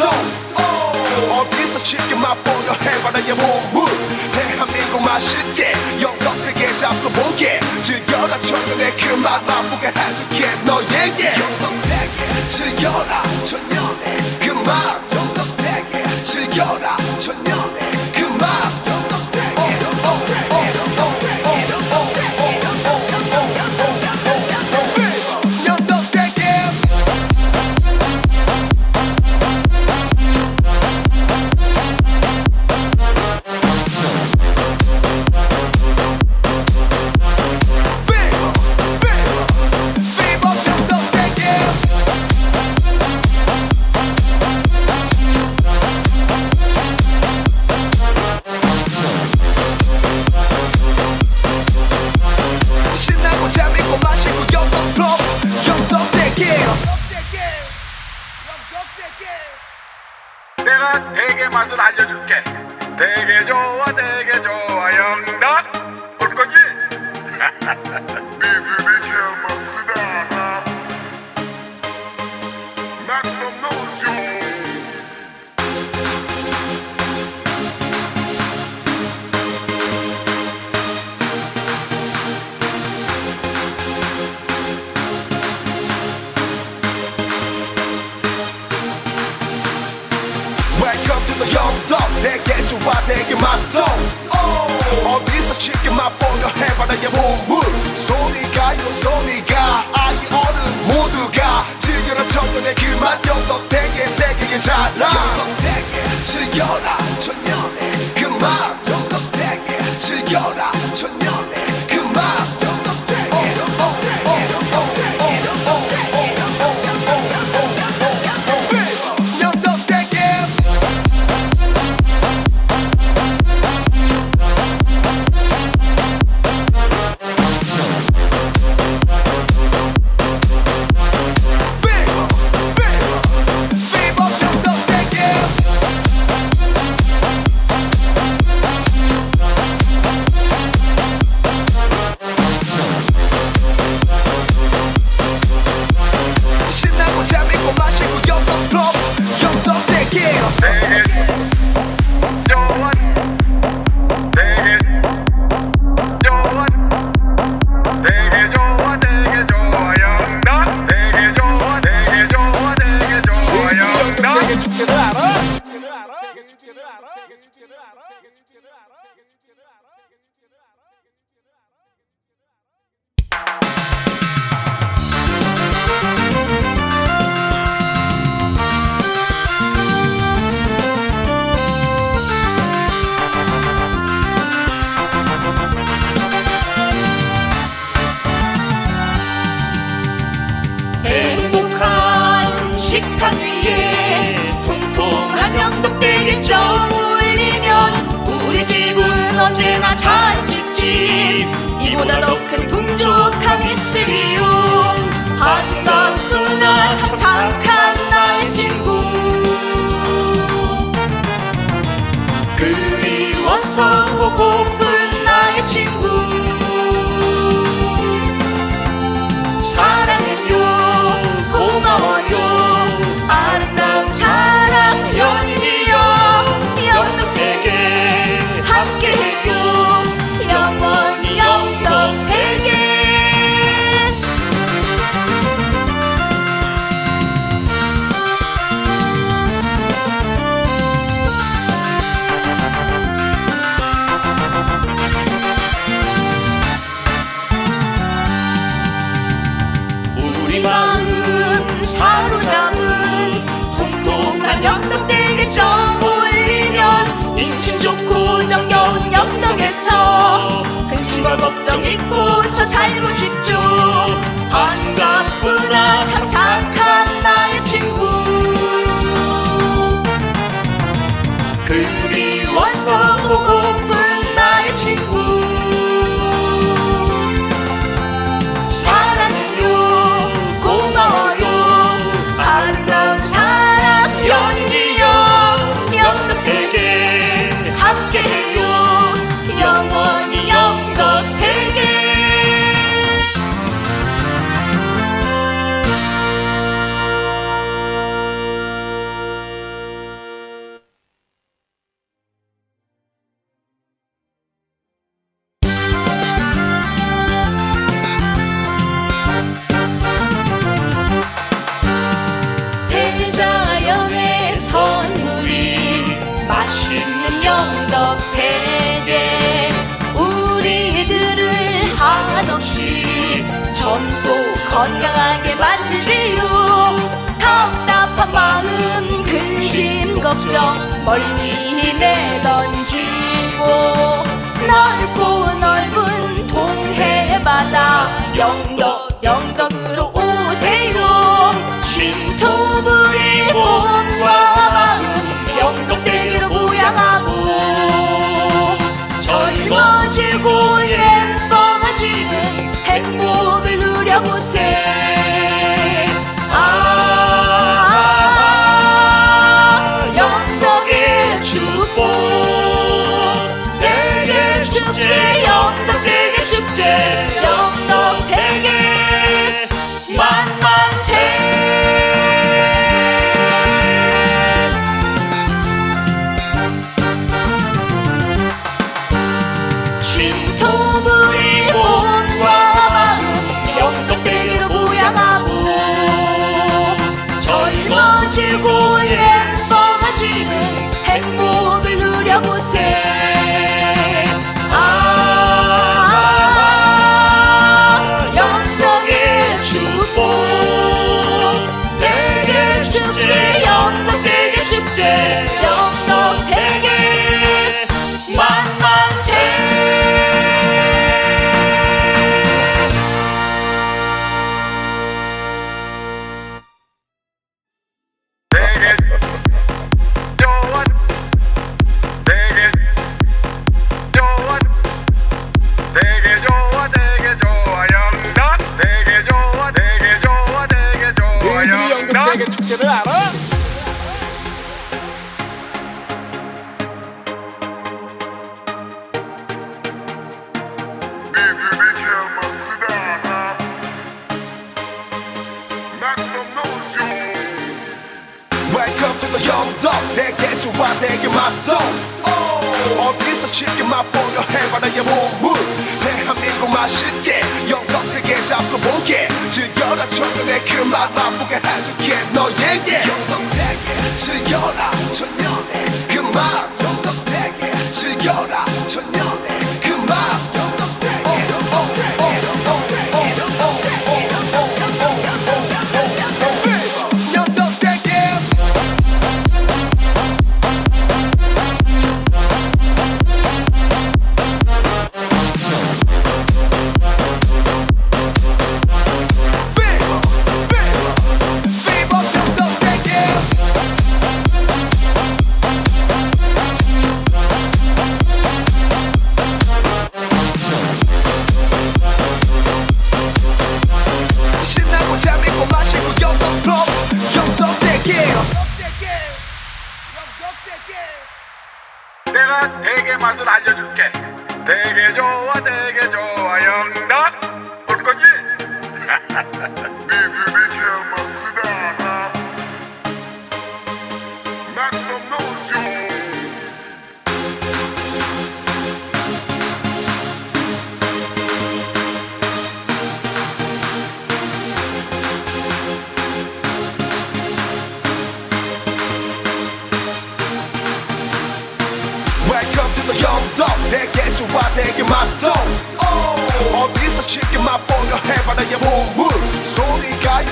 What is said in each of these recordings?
동 어디서 쉽게 맛보려 해바라의 몸은 대한민국 맛있게 영덕 크게 잡숴보게. 즐겨라 청년의 그맛 맛보게 해줄게 너에게. 영덕대게 즐겨라 청년의 그맛. 영덕대게 즐겨라 청년. 맛을 알려줄게. 되게 좋아 되게 영덕 내게 좋아 내게 맞춰 어디서 쉽게 맛보려 해봐라의 몸을? 소리가요 소리가 아이 어른 모두가 즐겨라 청년의 그만 영덕 되게 세계의 자랑 영덕 되게 즐겨라 청년의 그만 부족함 있으리요. 한가구나 참 착한 나의 친구. 그리워서 오고 정있고 저 잘못 싶죠. 걱정 멀리 내던지고 넓고 넓은 동해 바다 영덕 영덕 bad, bad, forget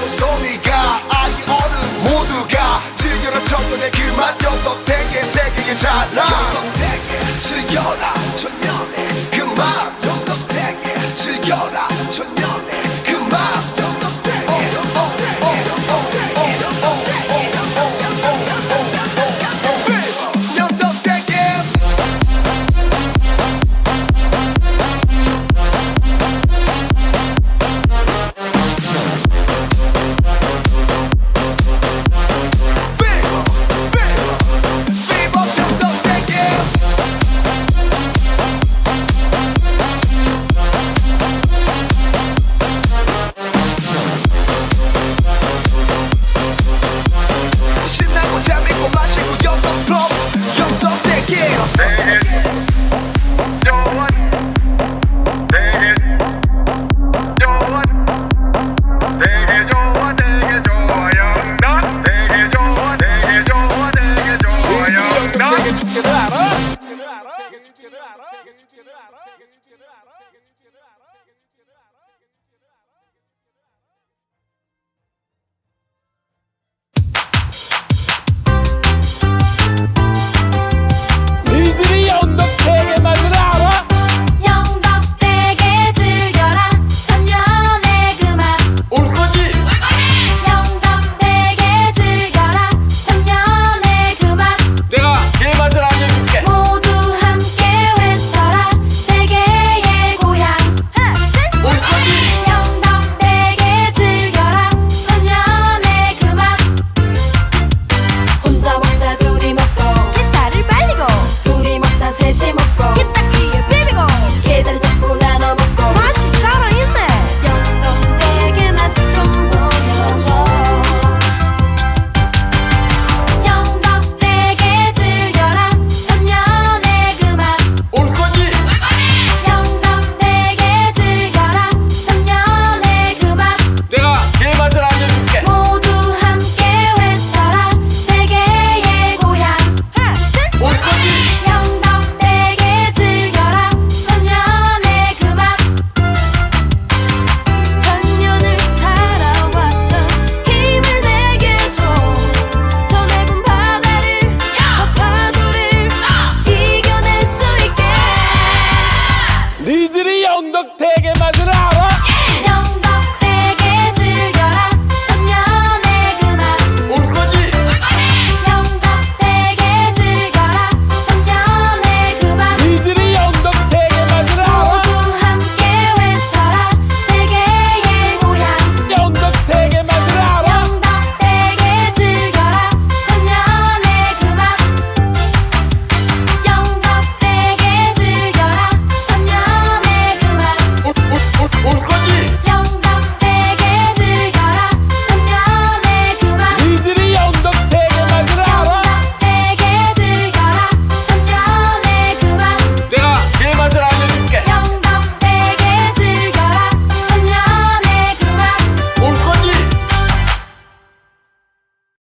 소니가 아이 어른 모두가 즐겨라. 청년의 그만 영덕대게 세계에 자라. 즐겨라.